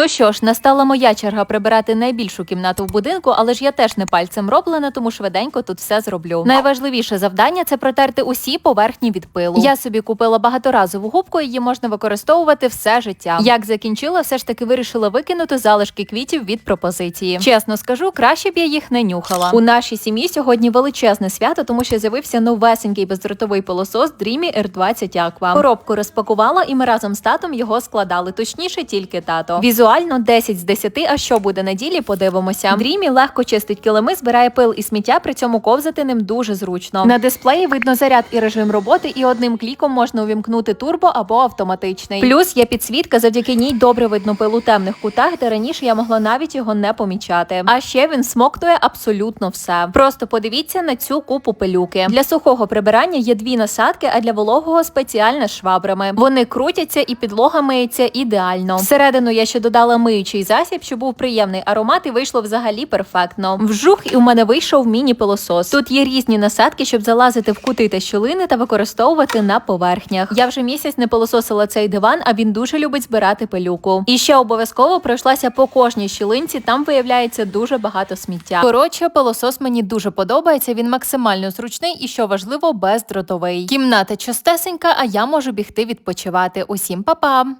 Ну що ж, настала моя черга прибирати найбільшу кімнату в будинку, але ж я теж не пальцем роблена, тому швиденько тут все зроблю. Найважливіше завдання це протерти усі поверхні від пилу. Я собі купила багаторазову губку, її можна використовувати все життя. Як закінчила, все ж таки вирішила викинути залишки квітів від пропозиції. Чесно скажу, краще б я їх не нюхала. У нашій сім'ї сьогодні величезне свято, тому що з'явився новесенький бездротовий пилосос Dreamy R20 Aqua. Коробку розпакувала, і ми разом з татом його складали. Точніше, тільки тато. Візуально 10 з 10, а що буде на ділі, подивимося. Dreamy легко чистить килими, збирає пил і сміття, при цьому ковзати ним дуже зручно. На дисплеї видно заряд і режим роботи, і одним кліком можна увімкнути турбо або автоматичний. Плюс є підсвітка, завдяки ній добре видно пил у темних кутах, де раніше я могла навіть його не помічати. А ще він смоктує абсолютно все. Просто подивіться на цю купу пилюки. Для сухого прибирання є дві насадки, а для вологого спеціальна з швабрами. Вони крутяться і підлога миється ідеально. Всередину я ще додала миючий засіб, щоб був приємний аромат, і вийшло взагалі перфектно. Вжух, і у мене вийшов міні-пилосос. Тут є різні насадки, щоб залазити в кути та щілини та використовувати на поверхнях. Я вже місяць не пилососила цей диван, а він дуже любить збирати пилюку. І ще обов'язково пройшлася по кожній щілинці. Там виявляється дуже багато сміття. Коротше, пилосос мені дуже подобається. Він максимально зручний і що важливо, бездротовий. Кімната чистесенька, а я можу бігти відпочивати. Усім па-па!